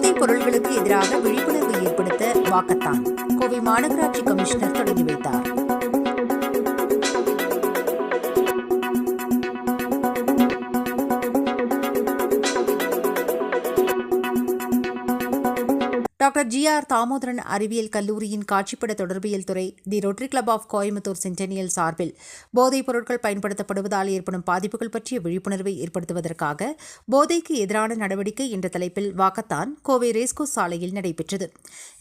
போதைப் பொருள்களுக்கு எதிராக விழிப்புணர்வு ஏற்படுத்த வாக்கத்தான். கோவை மாநகராட்சி கமிஷனர் தொடங்கி வைத்தார். டாக்டர் ஜி ஆர் தாமோதரன் அறிவியல் கல்லூரியின் காட்சிப்பட தொடர்பியல் துறை the Rotary Club of Coimbatore centennial சார்பில் போதைப் பொருட்கள் பயன்படுத்தப்படுவதால் ஏற்படும் பாதிப்புகள் பற்றிய விழிப்புணர்வை ஏற்படுத்துவதற்காக போதைக்கு எதிரான நடவடிக்கை என்ற தலைப்பில் வாக்கத்தான் கோவை ரேஸ்கோ சாலையில் நடைபெற்றது.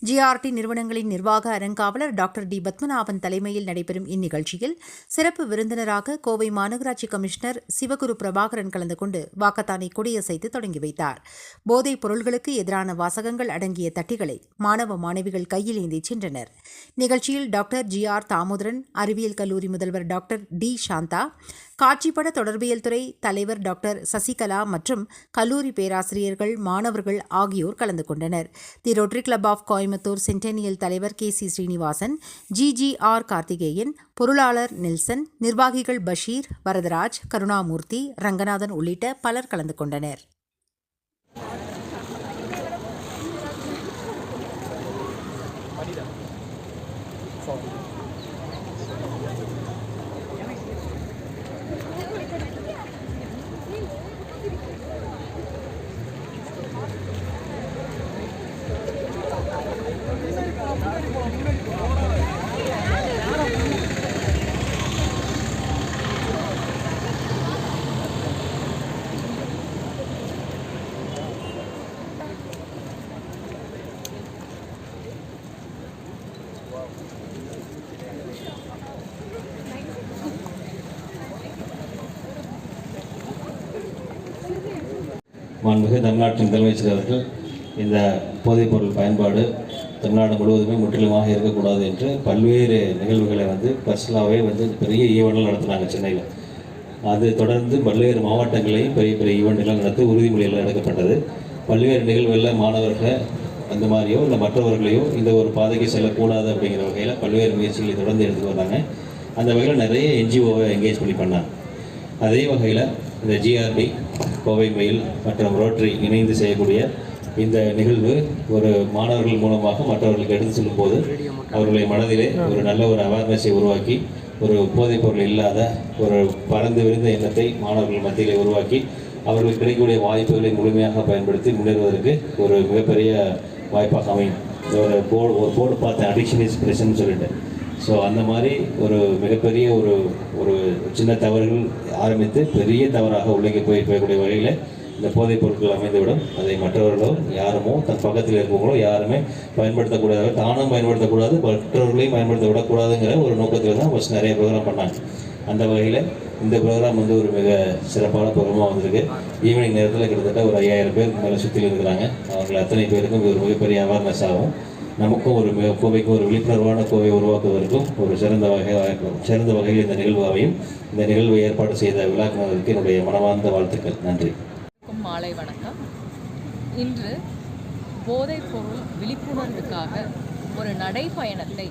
ஜிஆர்டி நிறுவனங்களின் நிர்வாக அறங்காவலர் டாக்டர் டி பத்மநாபன் தலைமையில் நடைபெறும் இந்நிகழ்ச்சியில் சிறப்பு விருந்தினராக கோவை மாநகராட்சி கமிஷனர் சிவகுரு பிரபாகரன் கலந்து கொண்டு வாக்கத்தானை கொடியசைத்து தொடங்கி வைத்தார். போதைப் பொருள்களுக்கு எதிரான வாசகங்கள் அடங்கிய தட்டி மாணவ மாணவிகள் கையில் ஏந்தி சென்றனர். நிகழ்ச்சியில் டாக்டர் ஜி ஆர் தாமோதரன் அறிவியல் கல்லூரி முதல்வர் டாக்டர் டி சாந்தா காட்சிப்பட தொடர்பியல் துறை தலைவர் டாக்டர் சசிகலா மற்றும் கல்லூரி பேராசிரியர்கள் மாணவர்கள் ஆகியோர் கலந்து கொண்டனர். The Rotary Club of Coimbatore centennial தலைவர் K C Srinivasan GGR Karthikeyan பொருளாளர் நெல்சன் நிர்வாகிகள் பஷீர் வரதராஜ் கருணாமூர்த்தி ரங்கநாதன் உள்ளிட்ட பலர் கலந்து கொண்டனர். 있어. மாண்புமிகு தமிழ்நாட்டின் முதலமைச்சர் அவர்கள் இந்த போதைப்பொருள் பயன்பாடு தமிழ்நாடு முழுவதுமே முற்றிலுமாக இருக்கக்கூடாது என்று பல்வேறு நிகழ்வுகளை வந்து பர்சனலாகவே வந்து பெரிய ஈவெண்ட்கள் நடத்துனாங்க சென்னையில். அது தொடர்ந்து பல்வேறு மாவட்டங்களையும் பெரிய பெரிய ஈவெண்ட்கள் நடத்தி உறுதிமொழிகள் எடுக்கப்பட்டது பல்வேறு நிகழ்வுகளில் மாணவர்களை அந்த மாதிரியோ இல்லை மற்றவர்களையோ இந்த ஒரு பாதைக்கு செல்லக்கூடாது அப்படிங்கிற வகையில் பல்வேறு முயற்சிகளை தொடர்ந்து எடுத்து வந்தாங்க. அந்த வகையில் நிறைய என்ஜிஓவை என்கேஜ் பண்ணி பண்ணாங்க. அதே வகையில் இந்த ஜிஆர்பி கோவை மெயில் மற்றும் ரோட்டரி இணைந்து செய்யக்கூடிய இந்த நிகழ்வு ஒரு மாணவர்கள் மூலமாக மற்றவர்களுக்கு எடுத்து செல்லும்போது அவர்களுடைய மனதிலே ஒரு நல்ல ஒரு அவேர்னஸை உருவாக்கி ஒரு போதைப் பொருள் இல்லாத ஒரு பறந்து விரிந்த எண்ணத்தை மாணவர்கள் மத்தியிலே உருவாக்கி அவர்களுக்கு கிடைக்கக்கூடிய வாய்ப்புகளை முழுமையாக பயன்படுத்தி முன்னேறுவதற்கு ஒரு மிகப்பெரிய வாய்ப்பாக அமையும். ஒரு போர்டு ஒரு போர்டு பார்த்தேன் அடிக்ஷன் இஸ் பிரச்சனை சொல்லிட்டு. ஸோ அந்த மாதிரி ஒரு மிகப்பெரிய ஒரு ஒரு சின்ன தவறுகள் ஆரம்பித்து பெரிய தவறாக உள்ளே போய் போயக்கூடிய வழியில் இந்த போதைப் பொருட்கள் அமைந்துவிடும். அதை மற்றவர்களோ யாருமோ தன் பக்கத்தில் இருக்கவங்களோ யாருமே பயன்படுத்தக்கூடாது தானும் பயன்படுத்தக்கூடாது மற்றவர்களையும் பயன்படுத்த விடக்கூடாதுங்கிற ஒரு நோக்கத்தில் தான் ஃபஸ்ட் நிறைய ப்ரோக்ராம் பண்ணாங்க. அந்த வகையில் இந்த ப்ரோக்ராம் வந்து ஒரு மிக சிறப்பான ப்ரோக்ராமாக வந்திருக்கு. ஈவினிங் நேரத்தில் கிட்டத்தட்ட ஒரு ஐயாயிரம் பேர் மேலே சுற்றி இருக்கிறாங்க அவங்களை அத்தனை பேருக்கும் இது ஒரு மிகப்பெரிய அவேர்னஸ் ஆகும். நமக்கும் ஒரு கோவைக்கும் கோவைக்கு ஒரு விழிப்புணர்வான கோவை உருவாக்குவதற்கும் ஒரு சிறந்த வகையாக சிறந்த வகையில் இந்த நிகழ்வு அமையும் இந்த நிகழ்வை ஏற்பாடு செய்த விழாக்குனருக்கு என்னுடைய மனமார்ந்த வாழ்த்துக்கள். நன்றி. மாலை வணக்கம். இன்று போதைப் பொருள் விழிப்புணர்வுக்காக ஒரு நடைப்பயணத்தை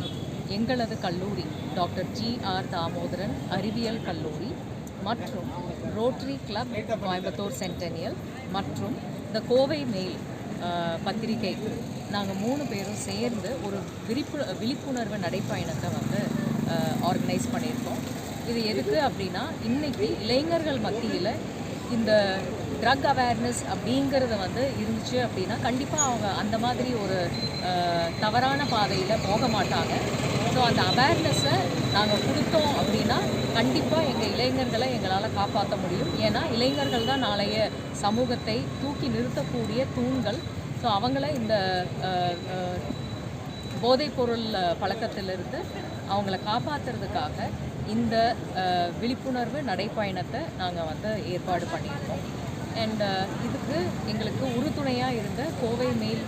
எங்களது கல்லூரி டாக்டர் ஜி ஆர் தாமோதரன் அறிவியல் கல்லூரி மற்றும் ரோட்டரி கிளப் கோயம்புத்தூர் சென்டெனியல் மற்றும் இந்த கோவை மெயில் பத்திரிகை. நாங்கள் மூணு பேரும் சேர்ந்து ஒரு விழிப்பு விழிப்புணர்வு நடைப்பயணத்தை வந்து ஆர்கனைஸ் பண்ணியிருக்கோம். இது எதுக்கு அப்படின்னா இன்றைக்கி இளைஞர்கள் மத்தியில் இந்த ட்ரக் அவேர்னஸ் அப்படிங்கிறது வந்து இருந்துச்சு அப்படின்னா கண்டிப்பாக அவங்க அந்த மாதிரி ஒரு தவறான பாதையில் போக மாட்டாங்க. ஸோ அந்த அவேர்னஸை நாங்கள் கொடுத்தோம் அப்படின்னு கண்டிப்பாக எங்கள் இளைஞர்களை எங்களால் காப்பாற்ற முடியும். ஏன்னா இளைஞர்கள் தான் நாளைய சமூகத்தை தூக்கி நிறுத்தக்கூடிய தூண்கள். ஸோ அவங்கள இந்த போதைப்பொருள் பழக்கத்திலிருந்து அவங்கள காப்பாற்றுறதுக்காக இந்த விழிப்புணர்வு நடைப்பயணத்தை நாங்கள் வந்து ஏற்பாடு பண்ணியிருக்கோம். அண்ட் இதுக்கு எங்களுக்கு உறுதுணையாக இருந்த Kovai mail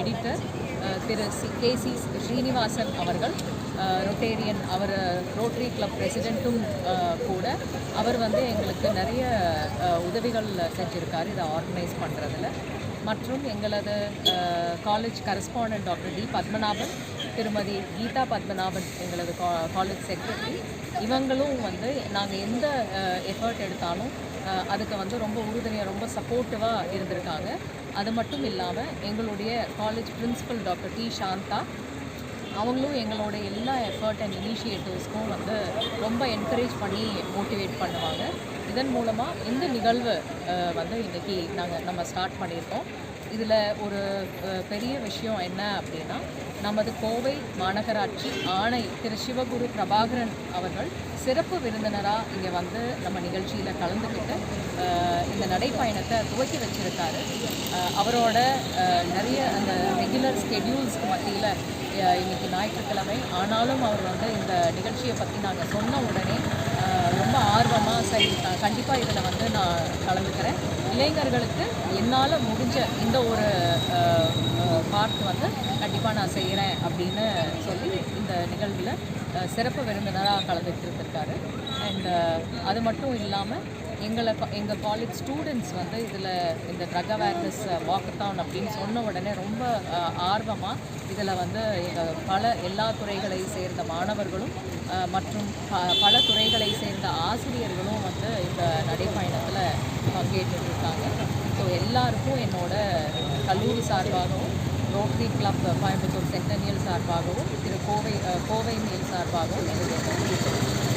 editor Thiru C K C Srinivasan அவர்கள் ரொட்டேரியன் அவர் ரோட்டரி கிளப் பிரசிடெண்ட்டும் கூட அவர் வந்து எங்களுக்கு நிறைய உதவிகள் செஞ்சுருக்கார். இதை ஆர்கனைஸ் பண்ணுறதுல மற்றும் எங்களது college correspondent doctor T Padmanabhan திருமதி கீதா பத்மநாபன் எங்களது காலேஜ் செக்ரட்டரி இவங்களும் வந்து நாங்கள் எந்த எஃபர்ட் எடுத்தாலும் அதுக்கு வந்து ரொம்ப உறுதுணையாக ரொம்ப சப்போர்ட்டிவாக இருந்திருக்காங்க. அது மட்டும் இல்லாமல் எங்களுடைய college principal doctor T Shantha அவங்களும் எங்களோட எல்லா எஃபர்ட் அண்ட் இனிஷியேட்டிவ்ஸ்க்கும் வந்து ரொம்ப என்கரேஜ் பண்ணி மோட்டிவேட் பண்ணுவாங்க. இதன் மூலமாக இந்த நிகழ்வு வந்து இன்றைக்கி நாங்கள் நம்ம ஸ்டார்ட் பண்ணியிருக்கோம். இதில் ஒரு பெரிய விஷயம் என்ன அப்படின்னா நமது கோவை மாநகராட்சி ஆணை திரு சிவகுரு பிரபாகரன் அவர்கள் சிறப்பு விருந்தினராக இங்கே வந்து நம்ம நிகழ்ச்சியில் கலந்துக்கிட்டு இந்த நடைப்பயணத்தை துவக்கி வச்சுருக்காரு. அவரோட நிறைய அந்த ரெகுலர் ஸ்கெடியூல்ஸ்க்கு மத்தியில் இன்னைக்கு ஞாயிற்றுக்கிழமை. ஆனாலும் அவர் வந்து இந்த நிகழ்ச்சியை பற்றி நாங்கள் சொன்ன உடனே ரொம்ப ஆர்வமாக சரி கண்டிப்பாக இதில் வந்து நான் கலந்துக்கிறேன். இளைஞர்களுக்கு என்னால் முடிஞ்ச இந்த ஒரு பார்ட் வந்து கண்டிப்பாக நான் செய்கிறேன் அப்படின்னு சொல்லி இந்த நிகழ்வில் சிறப்பு விருந்தினராக கலந்துக்கிட்டு இருக்காரு அண்ட் uh, அது மட்டும் இல்லாமல் எங்களை எங்கள் காலேஜ் ஸ்டூடெண்ட்ஸ் வந்து இதில் இந்த ட்ரக் அவேர்னஸ் வாக்கத்தான் அப்படின்னு சொன்ன உடனே ரொம்ப uh, ஆர்வமாக இதில் வந்து எங்கள் பல எல்லா துறைகளை சேர்ந்த மாணவர்களும் uh, மற்றும் ப பல துறைகளை சேர்ந்த ஆசிரியர்களும் வந்து இந்த நடைப்பயணத்தில் பங்கேற்றுட்டு இருக்காங்க ஸோ எல்லாருக்கும் என்னோட கல்லூரி சார்பாகவும் ரோட்டரி கிளப் கோயம்புத்தூர் சென்டனியல் சார்பாகவும் திரு கோவை கோவை மேல் சார்பாகவும் எங்களுக்கு நன்றி